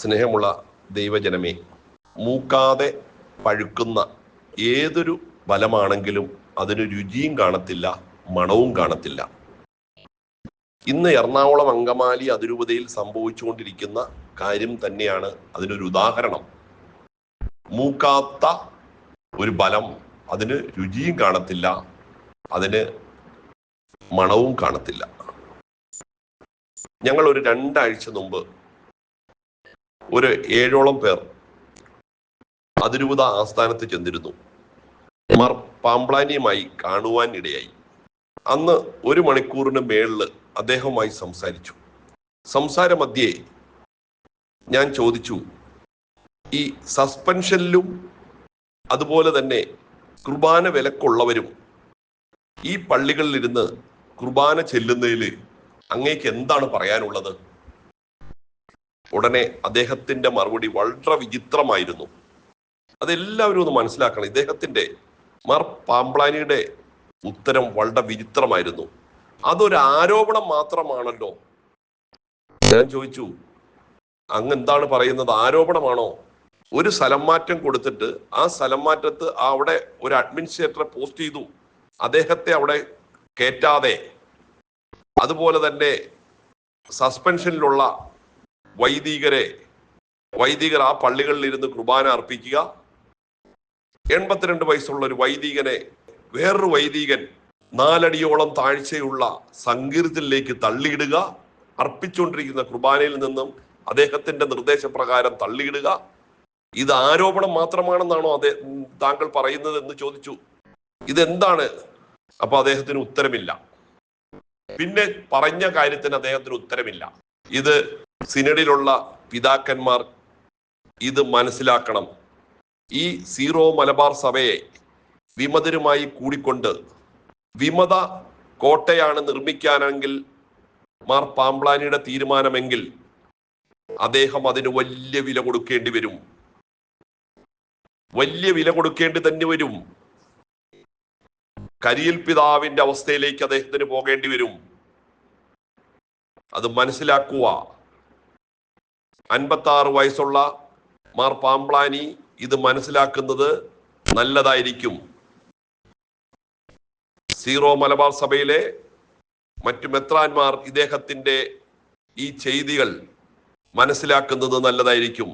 സ്നേഹമുള്ള ദൈവജനമേ മൂക്കാതെ പഴുക്കുന്ന ഏതൊരു ഫലമാണെങ്കിലും അതിന് രുചിയും കാണത്തില്ല മണവും കാണത്തില്ല. ഇന്ന് എറണാകുളം അങ്കമാലി അതിരൂപതയിൽ സംഭവിച്ചുകൊണ്ടിരിക്കുന്ന കാര്യം തന്നെയാണ് അതിനൊരു ഉദാഹരണം. മൂക്കാത്ത ഒരു ബലം അതിന് രുചിയും കാണത്തില്ല അതിന് മണവും കാണത്തില്ല. ഞങ്ങൾ ഒരു രണ്ടാഴ്ച മുമ്പ് ഒരു ഏഴോളം പേർ അതിരൂപത ആസ്ഥാനത്ത് ചെന്നിരുന്നു. മാർ പാമ്പ്ലാനിയുമായി കാണുവാൻ ഇടയായി. അന്ന് ഒരു മണിക്കൂറിന് മേളിൽ അദ്ദേഹവുമായി സംസാരിച്ചു. സംസാര മധ്യേ ഞാൻ ചോദിച്ചു ഈ സസ്പെൻഷനിലും അതുപോലെ തന്നെ കുർബാന വിലക്കുള്ളവരും ഈ പള്ളികളിലിരുന്ന് കുർബാന ചെല്ലുന്നതിൽ അങ്ങേക്ക് എന്താണ് പറയാനുള്ളത്? ഉടനെ അദ്ദേഹത്തിന്റെ മറുപടി വളരെ വിചിത്രമായിരുന്നു. അതെല്ലാവരും ഒന്ന് മനസ്സിലാക്കണം. ഇദ്ദേഹത്തിന്റെ മാർ പാമ്പ്ലാനിയുടെ ഉത്തരം വളരെ വിചിത്രമായിരുന്നു. അതൊരു ആരോപണം മാത്രമാണല്ലോ. ഞാൻ ചോദിച്ചു അങ്ങ് എന്താണ് പറയുന്നത്? ആരോപണമാണോ? ഒരു സ്ഥലം മാറ്റം കൊടുത്തിട്ട് ആ സ്ഥലം മാറ്റത്ത് അവിടെ ഒരു അഡ്മിനിസ്ട്രേറ്ററെ പോസ്റ്റ് ചെയ്തു. അദ്ദേഹത്തെ അവിടെ കയറ്റാതെ അതുപോലെ തന്നെ സസ്പെൻഷനിലുള്ള വൈദികരെ വൈദികർ ആ പള്ളികളിൽ ഇരുന്ന് കുർബാന അർപ്പിക്കുക. എൺപത്തിരണ്ട് വയസ്സുള്ള ഒരു വൈദികനെ വേറൊരു വൈദികൻ നാലടിയോളം താഴ്ചയുള്ള സങ്കീർത്തിലേക്ക് തള്ളിയിടുക. അർപ്പിച്ചുകൊണ്ടിരിക്കുന്ന കുർബാനയിൽ നിന്നും അദ്ദേഹത്തിന്റെ നിർദ്ദേശപ്രകാരം തള്ളിയിടുക. ഇത് ആരോപണം മാത്രമാണെന്നാണോ അതെ താങ്കൾ പറയുന്നത് എന്ന് ചോദിച്ചു. ഇതെന്താണ്? അപ്പൊ അദ്ദേഹത്തിന് ഉത്തരമില്ല. പിന്നെ പറഞ്ഞ കാര്യത്തിന് അദ്ദേഹത്തിന് ഉത്തരമില്ല. ഇത് സിനഡിലുള്ള പിതാക്കന്മാർ ഇത് മനസ്സിലാക്കണം. ഈ സീറോ മലബാർ സഭയെ വിമതരുമായി കൂടിക്കൊണ്ട് വിമത കോട്ടയാണ് നിർമ്മിക്കാനെങ്കിൽ മാർ പാമ്പ്ലാനിയുടെ തീരുമാനമെങ്കിൽ അദ്ദേഹം അതിന് വലിയ വില കൊടുക്കേണ്ടി വരും. വലിയ വില കൊടുക്കേണ്ടി തന്നെ വരും. കരിയിൽ പിതാവിന്റെ അവസ്ഥയിലേക്ക് അദ്ദേഹത്തിന് പോകേണ്ടി വരും. അത് മനസ്സിലാക്കുക. അൻപത്തി ആറ് വയസ്സുള്ള മാർ പാമ്പ്ലാനി ഇത് മനസ്സിലാക്കുന്നത് നല്ലതായിരിക്കും. സീറോ മലബാർ സഭയിലെ മറ്റു മെത്രാന്മാർ ഇദ്ദേഹത്തിന്റെ ഈ ചെയ്തികൾ മനസ്സിലാക്കുന്നത് നല്ലതായിരിക്കും.